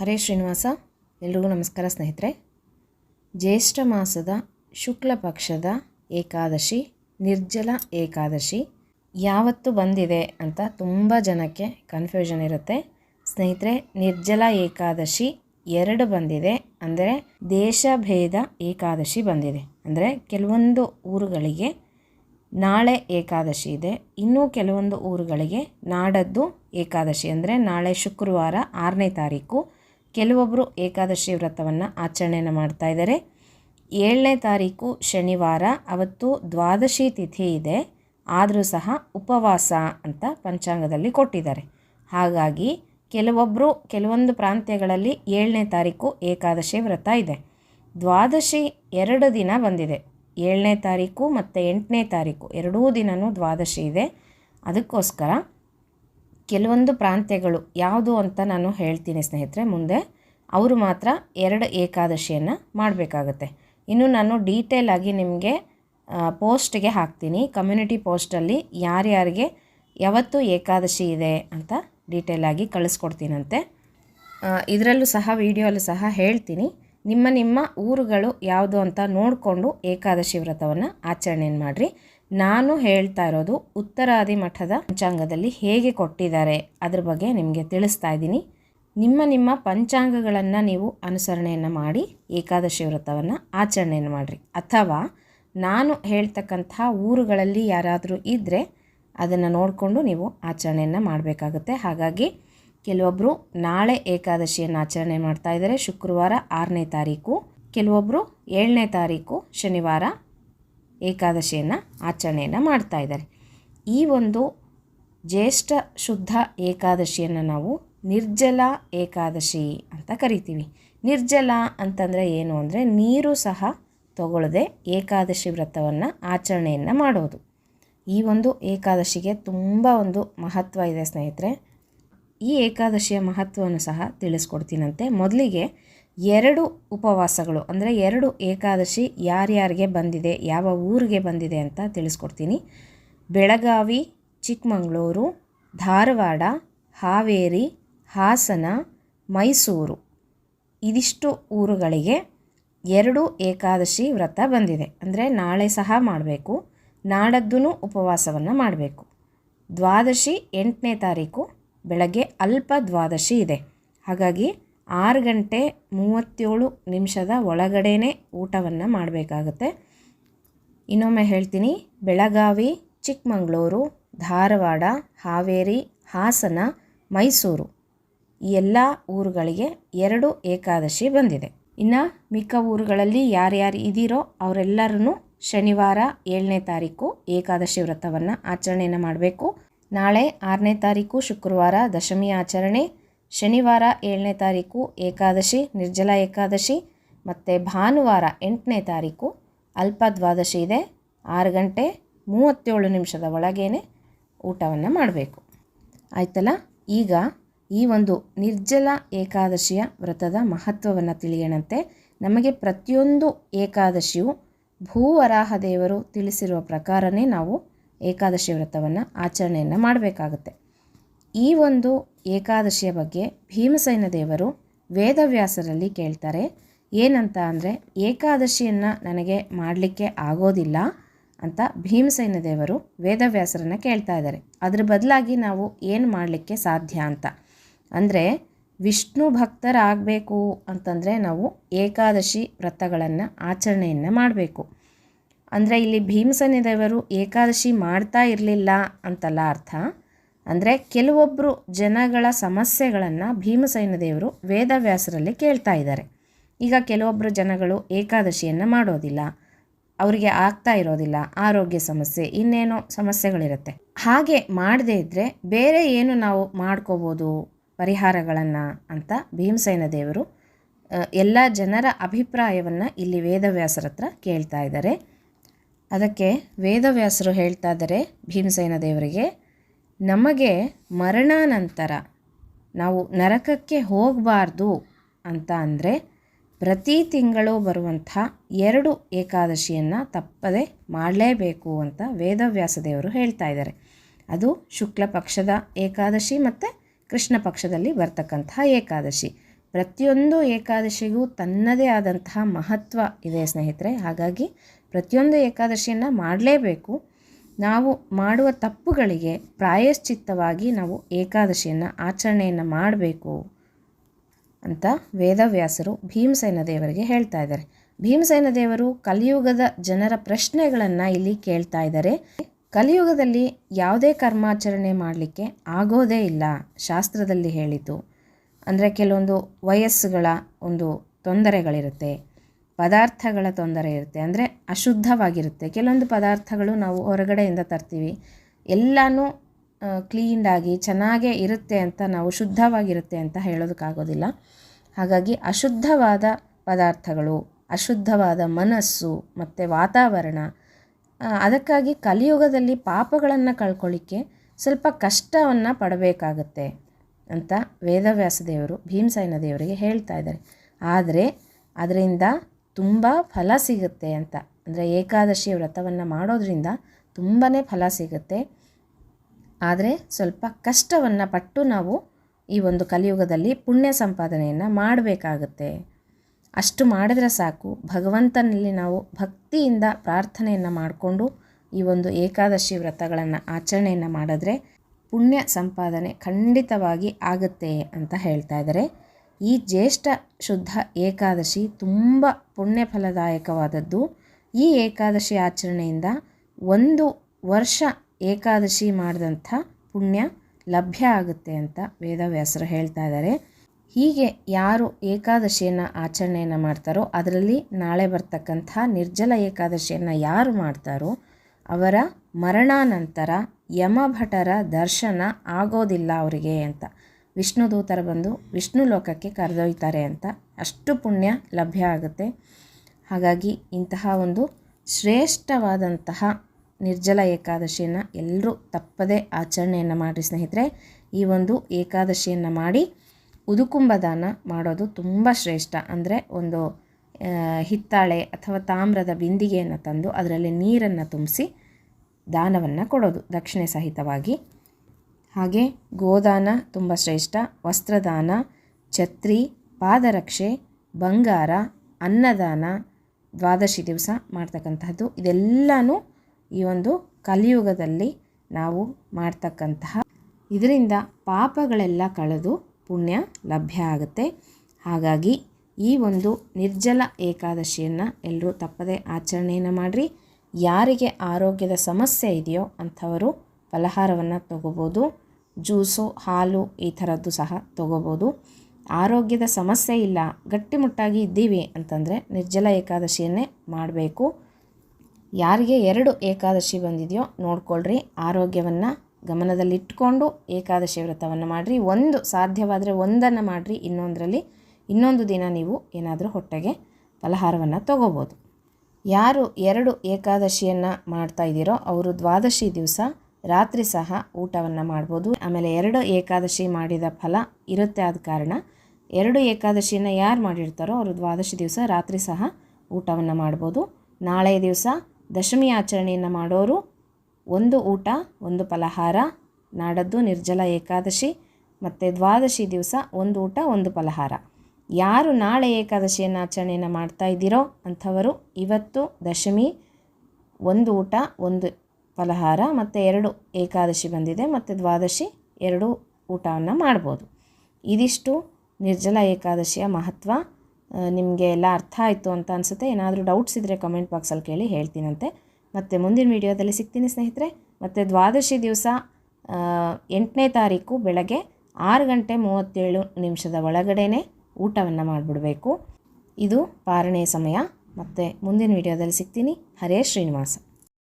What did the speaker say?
ಹರೇ ಶ್ರೀನಿವಾಸ, ಎಲ್ರಿಗೂ ನಮಸ್ಕಾರ ಸ್ನೇಹಿತರೆ. ಜ್ಯೇಷ್ಠ ಮಾಸದ ಶುಕ್ಲ ಪಕ್ಷದ ಏಕಾದಶಿ, ನಿರ್ಜಲ ಏಕಾದಶಿ ಯಾವತ್ತು ಬಂದಿದೆ ಅಂತ ತುಂಬ ಜನಕ್ಕೆ ಕನ್ಫ್ಯೂಷನ್ ಇರುತ್ತೆ. ಸ್ನೇಹಿತರೆ, ನಿರ್ಜಲ ಏಕಾದಶಿ ಎರಡು ಬಂದಿದೆ. ಅಂದರೆ ದೇಶಭೇದ ಏಕಾದಶಿ ಬಂದಿದೆ. ಅಂದರೆ ಕೆಲವೊಂದು ಊರುಗಳಿಗೆ ನಾಳೆ ಏಕಾದಶಿ ಇದೆ. ಇನ್ನೂ ಕೆಲವೊಂದು ಊರುಗಳಿಗೆ ನಾಡದ್ದು ಏಕಾದಶಿ. ಅಂದರೆ ನಾಳೆ ಶುಕ್ರವಾರ ಆರನೇ ತಾರೀಕು. ಕೆಲವೊಬ್ಬರು ಏಕಾದಶಿ ವ್ರತವನ್ನು ಆಚರಣೆಯನ್ನು ಮಾಡ್ತಾ ಇದ್ದಾರೆ ಏಳನೇ ತಾರೀಕು ಶನಿವಾರ, ಅವತ್ತು ದ್ವಾದಶಿ ತಿಥಿ ಇದೆ. ಆದರೂ ಸಹ ಉಪವಾಸ ಅಂತ ಪಂಚಾಂಗದಲ್ಲಿ ಕೊಟ್ಟಿದ್ದಾರೆ. ಹಾಗಾಗಿ ಕೆಲವೊಬ್ಬರು ಕೆಲವೊಂದು ಪ್ರಾಂತ್ಯಗಳಲ್ಲಿ ಏಳನೇ ತಾರೀಕು ಏಕಾದಶಿ ವ್ರತ ಇದೆ. ದ್ವಾದಶಿ ಎರಡು ದಿನ ಬಂದಿದೆ. ಏಳನೇ ತಾರೀಕು ಮತ್ತು ಎಂಟನೇ ತಾರೀಕು ಎರಡೂ ದಿನವೂ ದ್ವಾದಶಿ ಇದೆ. ಅದಕ್ಕೋಸ್ಕರ ಕೆಲವೊಂದು ಪ್ರಾಂತ್ಯಗಳು ಯಾವುದು ಅಂತ ನಾನು ಹೇಳ್ತೀನಿ ಸ್ನೇಹಿತರೆ, ಮುಂದೆ ಅವರು ಮಾತ್ರ ಎರಡು ಏಕಾದಶಿಯನ್ನು ಮಾಡಬೇಕಾಗತ್ತೆ. ಇನ್ನು ನಾನು ಡೀಟೇಲ್ ನಿಮಗೆ ಪೋಸ್ಟ್ಗೆ ಹಾಕ್ತೀನಿ. ಕಮ್ಯುನಿಟಿ ಪೋಸ್ಟಲ್ಲಿ ಯಾರ್ಯಾರಿಗೆ ಯಾವತ್ತು ಏಕಾದಶಿ ಇದೆ ಅಂತ ಡೀಟೇಲಾಗಿ ಕಳಿಸ್ಕೊಡ್ತೀನಂತೆ. ಇದರಲ್ಲೂ ಸಹ, ವಿಡಿಯೋಲ್ಲೂ ಸಹ ಹೇಳ್ತೀನಿ. ನಿಮ್ಮ ನಿಮ್ಮ ಊರುಗಳು ಯಾವುದು ಅಂತ ನೋಡಿಕೊಂಡು ಏಕಾದಶಿ ವ್ರತವನ್ನು ಆಚರಣೆಯನ್ನು ಮಾಡಿರಿ. ನಾನು ಹೇಳ್ತಾ ಇರೋದು ಉತ್ತರಾದಿ ಮಠದ ಪಂಚಾಂಗದಲ್ಲಿ ಹೇಗೆ ಕೊಟ್ಟಿದ್ದಾರೆ ಅದ್ರ ಬಗ್ಗೆ ನಿಮಗೆ ತಿಳಿಸ್ತಾ ಇದ್ದೀನಿ. ನಿಮ್ಮ ನಿಮ್ಮ ಪಂಚಾಂಗಗಳನ್ನು ನೀವು ಅನುಸರಣೆಯನ್ನು ಮಾಡಿ ಏಕಾದಶಿ ವ್ರತವನ್ನು ಆಚರಣೆಯನ್ನು ಮಾಡಿರಿ. ಅಥವಾ ನಾನು ಹೇಳ್ತಕ್ಕಂತಹ ಊರುಗಳಲ್ಲಿ ಯಾರಾದರೂ ಇದ್ದರೆ ಅದನ್ನು ನೋಡಿಕೊಂಡು ನೀವು ಆಚರಣೆಯನ್ನು ಮಾಡಬೇಕಾಗುತ್ತೆ. ಹಾಗಾಗಿ ಕೆಲವೊಬ್ಬರು ನಾಳೆ ಏಕಾದಶಿಯನ್ನು ಆಚರಣೆ ಮಾಡ್ತಾ ಇದ್ದಾರೆ. ಶುಕ್ರವಾರ ಆರನೇ ತಾರೀಕು ಕೆಲವೊಬ್ಬರು ಏಳನೇ ತಾರೀಕು, ಶನಿವಾರ ಏಕಾದಶಿಯನ್ನು ಆಚರಣೆಯನ್ನು ಮಾಡ್ತಾ ಇದ್ದಾರೆ. ಈ ಒಂದು ಜ್ಯೇಷ್ಠ ಶುದ್ಧ ಏಕಾದಶಿಯನ್ನು ನಾವು ನಿರ್ಜಲ ಏಕಾದಶಿ ಅಂತ ಕರಿತೀವಿ. ನಿರ್ಜಲ ಅಂತಂದರೆ ಏನು ಅಂದರೆ ನೀರು ಸಹ ತಗೊಳ್ಳದೆ ಏಕಾದಶಿ ವ್ರತವನ್ನು ಆಚರಣೆಯನ್ನು ಮಾಡೋದು. ಈ ಒಂದು ಏಕಾದಶಿಗೆ ತುಂಬ ಒಂದು ಮಹತ್ವ ಇದೆ ಸ್ನೇಹಿತರೆ. ಈ ಏಕಾದಶಿಯ ಮಹತ್ವವನ್ನು ಸಹ ತಿಳಿಸ್ಕೊಡ್ತೀನಂತೆ. ಮೊದಲಿಗೆ ಎರಡು ಉಪವಾಸಗಳು, ಅಂದರೆ ಎರಡು ಏಕಾದಶಿ ಯಾರ್ಯಾರಿಗೆ ಬಂದಿದೆ, ಯಾವ ಊರಿಗೆ ಬಂದಿದೆ ಅಂತ ತಿಳಿಸ್ಕೊಡ್ತೀನಿ. ಬೆಳಗಾವಿ, ಚಿಕ್ಕಮಗಳೂರು, ಧಾರವಾಡ, ಹಾವೇರಿ, ಹಾಸನ, ಮೈಸೂರು. ಇದಿಷ್ಟು ಊರುಗಳಿಗೆ ಎರಡು ಏಕಾದಶಿ ವ್ರತ ಬಂದಿದೆ. ಅಂದರೆ ನಾಳೆ ಸಹ ಮಾಡಬೇಕು. ನಾಡದ್ದು ಉಪವಾಸವನ್ನು ಮಾಡಬೇಕು. ದ್ವಾದಶಿ ಎಂಟನೇ ತಾರೀಕು, ಬೆಳಗ್ಗೆ ಅಲ್ಪ ದ್ವಾದಶಿ ಇದೆ. ಹಾಗಾಗಿ ಆರು ಗಂಟೆ ಮೂವತ್ತೇಳು ನಿಮಿಷದ ಒಳಗಡೆನೇ ಊಟವನ್ನು ಮಾಡಬೇಕಾಗತ್ತೆ. ಇನ್ನೊಮ್ಮೆ ಹೇಳ್ತೀನಿ, ಬೆಳಗಾವಿ, ಚಿಕ್ಕಮಗಳೂರು, ಧಾರವಾಡ, ಹಾವೇರಿ, ಹಾಸನ, ಮೈಸೂರು ಈ ಎಲ್ಲ ಊರುಗಳಿಗೆ ಎರಡು ಏಕಾದಶಿ ಬಂದಿದೆ. ಇನ್ನು ಮಿಕ್ಕ ಊರುಗಳಲ್ಲಿ ಯಾರ್ಯಾರು ಇದ್ದೀರೋ ಅವರೆಲ್ಲರೂ ಶನಿವಾರ ಏಳನೇ ತಾರೀಕು ಏಕಾದಶಿ ವ್ರತವನ್ನು ಆಚರಣೆಯನ್ನು ಮಾಡಬೇಕು. ನಾಳೆ ಆರನೇ ತಾರೀಕು ಶುಕ್ರವಾರ ದಶಮಿ ಆಚರಣೆ. ಶನಿವಾರ ಏಳನೇ ತಾರೀಕು ಏಕಾದಶಿ, ನಿರ್ಜಲ ಏಕಾದಶಿ ಮತ್ತು ಭಾನುವಾರ ಎಂಟನೇ ತಾರೀಕು ಅಲ್ಪ ದ್ವಾದಶಿ ಇದೆ. ಆರು ಗಂಟೆ ಮೂವತ್ತೇಳು ನಿಮಿಷದ ಒಳಗೇ ಊಟವನ್ನು ಮಾಡಬೇಕು. ಆಯ್ತಲ್ಲ? ಈಗ ಈ ಒಂದು ನಿರ್ಜಲ ಏಕಾದಶಿಯ ವ್ರತದ ಮಹತ್ವವನ್ನು ತಿಳಿಯೋಣಂತೆ ನಮಗೆ ಪ್ರತಿಯೊಂದು ಏಕಾದಶಿಯು ಭೂವರಾಹ ದೇವರು ತಿಳಿಸಿರುವ ಪ್ರಕಾರನೇ ನಾವು ಏಕಾದಶಿ ವ್ರತವನ್ನು ಆಚರಣೆಯನ್ನು ಮಾಡಬೇಕಾಗುತ್ತೆ. ಈ ಒಂದು ಏಕಾದಶಿಯ ಬಗ್ಗೆ ಭೀಮಸೇನ ದೇವರು ವೇದವ್ಯಾಸರಲ್ಲಿ ಕೇಳ್ತಾರೆ, ಏನಂತ ಅಂದರೆ, ಏಕಾದಶಿಯನ್ನು ನನಗೆ ಮಾಡಲಿಕ್ಕೆ ಆಗೋದಿಲ್ಲ ಅಂತ ಭೀಮಸೇನ ದೇವರು ವೇದವ್ಯಾಸರನ್ನು ಕೇಳ್ತಾ ಇದ್ದಾರೆ. ಅದ್ರ ಬದಲಾಗಿ ನಾವು ಏನು ಮಾಡಲಿಕ್ಕೆ ಸಾಧ್ಯ ಅಂತ? ಅಂದರೆ, ವಿಷ್ಣು ಭಕ್ತರಾಗಬೇಕು ಅಂತಂದರೆ ನಾವು ಏಕಾದಶಿ ವ್ರತಗಳನ್ನು, ಆಚರಣೆಯನ್ನು ಮಾಡಬೇಕು. ಅಂದರೆ, ಇಲ್ಲಿ ಭೀಮಸೇನ ದೇವರು ಏಕಾದಶಿ ಮಾಡ್ತಾ ಇರಲಿಲ್ಲ ಅಂತಲ್ಲ ಅರ್ಥ? ಅಂದರೆ ಕೆಲವೊಬ್ಬರು ಜನಗಳ ಸಮಸ್ಯೆಗಳನ್ನು ಭೀಮಸೇನ ದೇವರು ವೇದವ್ಯಾಸರಲ್ಲಿ ಕೇಳ್ತಾ ಇದ್ದಾರೆ. ಈಗ ಕೆಲವೊಬ್ಬರು ಜನಗಳು ಏಕಾದಶಿಯನ್ನು ಮಾಡೋದಿಲ್ಲ, ಅವರಿಗೆ ಆಗ್ತಾ ಇರೋದಿಲ್ಲ, ಆರೋಗ್ಯ ಸಮಸ್ಯೆ, ಇನ್ನೇನೋ ಸಮಸ್ಯೆಗಳಿರುತ್ತೆ. ಹಾಗೆ ಮಾಡದೇ ಇದ್ದರೆ ಬೇರೆ ಏನು ನಾವು ಮಾಡ್ಕೋಬೋದು, ಪರಿಹಾರಗಳನ್ನು ಅಂತ ಭೀಮಸೇನ ದೇವರು ಎಲ್ಲ ಜನರ ಅಭಿಪ್ರಾಯವನ್ನು ಇಲ್ಲಿ ವೇದವ್ಯಾಸರ ಹತ್ರ ಕೇಳ್ತಾ ಇದ್ದಾರೆ. ಅದಕ್ಕೆ ವೇದವ್ಯಾಸರು ಹೇಳ್ತಾ ಇದ್ದಾರೆ ಭೀಮಸೇನ ದೇವರಿಗೆ ನಮಗೆ ಮರಣಾನಂತರ ನಾವು ನರಕಕ್ಕೆ ಹೋಗಬಾರ್ದು ಅಂತ ಅಂದರೆ ಪ್ರತಿ ತಿಂಗಳು ಬರುವಂಥ ಎರಡು ಏಕಾದಶಿಯನ್ನು ತಪ್ಪದೆ ಮಾಡಲೇಬೇಕು ಅಂತ ವೇದವ್ಯಾಸ ದೇವರು ಹೇಳ್ತಾ ಇದ್ದಾರೆ. ಅದು ಶುಕ್ಲ ಪಕ್ಷದ ಏಕಾದಶಿ ಮತ್ತು ಕೃಷ್ಣ ಪಕ್ಷದಲ್ಲಿ ಬರ್ತಕ್ಕಂತಹ ಏಕಾದಶಿ. ಪ್ರತಿಯೊಂದು ಏಕಾದಶಿಗೂ ತನ್ನದೇ ಆದಂತಹ ಮಹತ್ವ ಇದೆ ಸ್ನೇಹಿತರೆ. ಹಾಗಾಗಿ ಪ್ರತಿಯೊಂದು ಏಕಾದಶಿಯನ್ನು ಮಾಡಲೇಬೇಕು. ನಾವು ಮಾಡುವ ತಪ್ಪುಗಳಿಗೆ ಪ್ರಾಯಶ್ಚಿತ್ತವಾಗಿ ನಾವು ಏಕಾದಶಿಯನ್ನು ಆಚರಣೆಯನ್ನು ಮಾಡಬೇಕು ಅಂತ ವೇದವ್ಯಾಸರು ಭೀಮಸೇನ ದೇವರಿಗೆ ಹೇಳ್ತಾ ಇದ್ದಾರೆ. ಭೀಮಸೇನ ದೇವರು ಕಲಿಯುಗದ ಜನರ ಪ್ರಶ್ನೆಗಳನ್ನು ಇಲ್ಲಿ ಕೇಳ್ತಾ ಇದ್ದಾರೆ. ಕಲಿಯುಗದಲ್ಲಿ ಯಾವುದೇ ಕರ್ಮಾಚರಣೆ ಮಾಡಲಿಕ್ಕೆ ಆಗೋದೇ ಇಲ್ಲ, ಶಾಸ್ತ್ರದಲ್ಲಿ ಹೇಳಿತು ಅಂದರೆ ಕೆಲವೊಂದು ವಯಸ್ಸುಗಳ ಒಂದು ತೊಂದರೆಗಳಿರುತ್ತೆ. ಪದಾರ್ಥಗಳ ತೊಂದರೆ ಇರುತ್ತೆ. ಅಂದರೆ ಅಶುದ್ಧವಾಗಿರುತ್ತೆ. ಕೆಲವೊಂದು ಪದಾರ್ಥಗಳು ನಾವು ಹೊರಗಡೆಯಿಂದ ತರ್ತೀವಿ. ಎಲ್ಲನೂ ಕ್ಲೀನ್ಡಾಗಿ ಚೆನ್ನಾಗೇ ಇರುತ್ತೆ ಅಂತ ನಾವು ಶುದ್ಧವಾಗಿರುತ್ತೆ ಅಂತ ಹೇಳೋದಕ್ಕಾಗೋದಿಲ್ಲ. ಹಾಗಾಗಿ ಅಶುದ್ಧವಾದ ಪದಾರ್ಥಗಳು, ಅಶುದ್ಧವಾದ ಮನಸ್ಸು ಮತ್ತು ವಾತಾವರಣ ಅದಕ್ಕಾಗಿ ಕಲಿಯುಗದಲ್ಲಿ ಪಾಪಗಳನ್ನು ಕಳ್ಕೊಳ್ಳಿಕ್ಕೆ ಸ್ವಲ್ಪ ಕಷ್ಟವನ್ನು ಪಡಬೇಕಾಗತ್ತೆ ಅಂತ ವೇದವ್ಯಾಸ ದೇವರು ಭೀಮಸೇನ ದೇವರಿಗೆ ಹೇಳ್ತಾ ಇದ್ದಾರೆ. ಆದರೆ, ಅದರಿಂದ ತುಂಬ ಫಲ ಸಿಗುತ್ತೆ ಅಂತ. ಅಂದರೆ ಏಕಾದಶಿ ವ್ರತವನ್ನು ಮಾಡೋದ್ರಿಂದ ತುಂಬಾ ಫಲ ಸಿಗುತ್ತೆ. ಆದರೆ ಸ್ವಲ್ಪ ಕಷ್ಟವನ್ನು ಪಟ್ಟು ನಾವು ಈ ಒಂದು ಕಲಿಯುಗದಲ್ಲಿ ಪುಣ್ಯ ಸಂಪಾದನೆಯನ್ನು ಮಾಡಬೇಕಾಗುತ್ತೆ. ಅಷ್ಟು ಮಾಡಿದ್ರೆ ಸಾಕು. ಭಗವಂತನಲ್ಲಿ ನಾವು ಭಕ್ತಿಯಿಂದ ಪ್ರಾರ್ಥನೆಯನ್ನು ಮಾಡಿಕೊಂಡು ಈ ಒಂದು ಏಕಾದಶಿ ವ್ರತಗಳನ್ನು ಆಚರಣೆಯನ್ನು ಮಾಡಿದ್ರೆ ಪುಣ್ಯ ಸಂಪಾದನೆ ಖಂಡಿತವಾಗಿ ಆಗುತ್ತೆ ಅಂತ ಹೇಳ್ತಾ ಇದ್ದಾರೆ ಈ ಜ್ಯೇಷ್ಠ ಶುದ್ಧ ಏಕಾದಶಿ ತುಂಬ ಪುಣ್ಯ ಫಲದಾಯಕವಾದದ್ದು ಈ ಏಕಾದಶಿ ಆಚರಣೆಯಿಂದ ಒಂದು ವರ್ಷ ಏಕಾದಶಿ ಮಾಡಿದಂಥ ಪುಣ್ಯ ಲಭ್ಯ ಆಗುತ್ತೆ ಅಂತ ವೇದವ್ಯಾಸರು ಹೇಳ್ತಾ ಇದ್ದಾರೆ. ಹೀಗೆ ಯಾರು ಏಕಾದಶಿಯನ್ನು ಆಚರಣೆಯನ್ನು ಮಾಡ್ತಾರೋ ಅದರಲ್ಲಿ ನಾಳೆ ಬರ್ತಕ್ಕಂಥ ನಿರ್ಜಲ ಏಕಾದಶಿಯನ್ನು ಯಾರು ಮಾಡ್ತಾರೋ ಅವರ ಮರಣಾನಂತರ ಯಮಭಟರ ದರ್ಶನ ಆಗೋದಿಲ್ಲ ಅವರಿಗೆ ಅಂತ. ವಿಷ್ಣು ದೂತರು ಬಂದು ವಿಷ್ಣು ಲೋಕಕ್ಕೆ ಕರೆದೊಯ್ತಾರೆ ಅಂತ ಅಷ್ಟು ಪುಣ್ಯ ಲಭ್ಯ ಆಗುತ್ತೆ. ಹಾಗಾಗಿ ಇಂತಹ ಒಂದು ಶ್ರೇಷ್ಠವಾದಂತಹ ನಿರ್ಜಲ ಏಕಾದಶಿಯನ್ನು ಎಲ್ಲರೂ ತಪ್ಪದೇ ಆಚರಣೆಯನ್ನು ಮಾಡಿ ಸ್ನೇಹಿತರೆ. ಈ ಒಂದು ಏಕಾದಶಿಯನ್ನು ಮಾಡಿ ಉದುಕುಂಬ ದಾನ ಮಾಡೋದು ತುಂಬ ಶ್ರೇಷ್ಠ. ಅಂದರೆ ಒಂದು ಹಿತ್ತಾಳೆ ಅಥವಾ ತಾಮ್ರದ ಬಿಂದಿಗೆಯನ್ನು ತಂದು ಅದರಲ್ಲಿ ನೀರನ್ನು ತುಂಬಿಸಿ ದಾನವನ್ನು ಕೊಡೋದು ದಕ್ಷಿಣೆ ಸಹಿತವಾಗಿ. ಹಾಗೆ ಗೋದಾನ ತುಂಬ ಶ್ರೇಷ್ಠ. ವಸ್ತ್ರದಾನ, ಛತ್ರಿ, ಪಾದರಕ್ಷೆ, ಬಂಗಾರ, ಅನ್ನದಾನ, ದ್ವಾದಶಿ ದಿವಸ ಮಾಡ್ತಕ್ಕಂತಹದ್ದು. ಇದೆಲ್ಲನೂ ಈ ಒಂದು ಕಲಿಯುಗದಲ್ಲಿ ನಾವು ಮಾಡ್ತಕ್ಕಂತಹ. ಇದರಿಂದ ಪಾಪಗಳೆಲ್ಲ ಕಳೆದು ಪುಣ್ಯ ಲಭ್ಯ ಆಗುತ್ತೆ. ಹಾಗಾಗಿ ಈ ಒಂದು ನಿರ್ಜಲ ಏಕಾದಶಿಯನ್ನು ಎಲ್ಲರೂ ತಪ್ಪದೇ ಆಚರಣೆಯನ್ನು ಮಾಡಿರಿ. ಯಾರಿಗೆ ಆರೋಗ್ಯದ ಸಮಸ್ಯೆ ಇದೆಯೋ ಅಂಥವರು ಫಲಹಾರವನ್ನು ತಗೋಬೋದು. ಜ್ಯೂಸು, ಹಾಲು ಈ ಥರದ್ದು ಸಹ ತಗೋಬೋದು. ಆರೋಗ್ಯದ ಸಮಸ್ಯೆ ಇಲ್ಲ, ಗಟ್ಟಿಮುಟ್ಟಾಗಿ ಇದ್ದೀವಿ ಅಂತಂದರೆ ನಿರ್ಜಲ ಏಕಾದಶಿಯನ್ನೇ ಮಾಡಬೇಕು. ಯಾರಿಗೆ ಎರಡು ಏಕಾದಶಿ ಬಂದಿದೆಯೋ ನೋಡ್ಕೊಳ್ರಿ. ಆರೋಗ್ಯವನ್ನು ಗಮನದಲ್ಲಿಟ್ಟುಕೊಂಡು ಏಕಾದಶಿ ವ್ರತವನ್ನು ಮಾಡಿರಿ. ಒಂದು ಸಾಧ್ಯವಾದರೆ ಒಂದನ್ನು ಮಾಡಿರಿ. ಇನ್ನೊಂದರಲ್ಲಿ ಇನ್ನೊಂದು ದಿನ ನೀವು ಏನಾದರೂ ಹೊಟ್ಟೆಗೆ ಫಲಹಾರವನ್ನು ತಗೋಬೋದು. ಯಾರು ಎರಡು ಏಕಾದಶಿಯನ್ನು ಮಾಡ್ತಾ ಇದ್ದೀರೋ ಅವರು ದ್ವಾದಶಿ ದಿವಸ ರಾತ್ರಿ ಸಹ ಊಟವನ್ನು ಮಾಡ್ಬೋದು. ಆಮೇಲೆ ಎರಡು ಏಕಾದಶಿ ಮಾಡಿದ ಫಲ ಇರುತ್ತೆ ಆದ ಕಾರಣ ಎರಡು ಏಕಾದಶಿಯನ್ನು ಯಾರು ಮಾಡಿರ್ತಾರೋ ಅವರು ದ್ವಾದಶಿ ದಿವಸ ರಾತ್ರಿ ಸಹ ಊಟವನ್ನು ಮಾಡ್ಬೋದು. ನಾಳೆ ದಿವಸ ದಶಮಿ ಆಚರಣೆಯನ್ನು ಮಾಡೋರು ಒಂದು ಊಟ, ಒಂದು ಫಲಹಾರ, ನಾಡದ್ದು ನಿರ್ಜಲ ಏಕಾದಶಿ ಮತ್ತು ದ್ವಾದಶಿ ದಿವಸ ಒಂದು ಊಟ, ಒಂದು ಫಲಹಾರ. ಯಾರು ನಾಳೆ ಏಕಾದಶಿಯನ್ನು ಆಚರಣೆಯನ್ನು ಮಾಡ್ತಾ ಇದ್ದೀರೋ ಅಂಥವರು ಇವತ್ತು ದಶಮಿ ಒಂದು ಊಟ, ಒಂದು ಫಲಹಾರ ಮತ್ತು ಎರಡು ಏಕಾದಶಿ ಬಂದಿದೆ ಮತ್ತು ದ್ವಾದಶಿ ಎರಡು ಊಟವನ್ನು ಮಾಡ್ಬೋದು. ಇದಿಷ್ಟು ನಿರ್ಜಲ ಏಕಾದಶಿಯ ಮಹತ್ವ. ನಿಮಗೆ ಎಲ್ಲ ಅರ್ಥ ಆಯಿತು ಅಂತ ಅನಿಸುತ್ತೆ. ಏನಾದರೂ ಡೌಟ್ಸ್ ಇದ್ದರೆ ಕಮೆಂಟ್ ಬಾಕ್ಸಲ್ಲಿ ಕೇಳಿ ಹೇಳ್ತೀನಂತೆ. ಮತ್ತು ಮುಂದಿನ ವೀಡಿಯೋದಲ್ಲಿ ಸಿಗ್ತೀನಿ ಸ್ನೇಹಿತರೆ. ಮತ್ತು ದ್ವಾದಶಿ ದಿವಸ ಎಂಟನೇ ತಾರೀಕು ಬೆಳಗ್ಗೆ ಆರು ಗಂಟೆ ಮೂವತ್ತೇಳು ನಿಮಿಷದ ಒಳಗಡೆನೇ ಊಟವನ್ನು ಮಾಡಿಬಿಡಬೇಕು. ಇದು ಪಾರಣೆಯ ಸಮಯ. ಮತ್ತು ಮುಂದಿನ ವೀಡಿಯೋದಲ್ಲಿ ಸಿಗ್ತೀನಿ. ಹರೇ ಶ್ರೀನಿವಾಸ.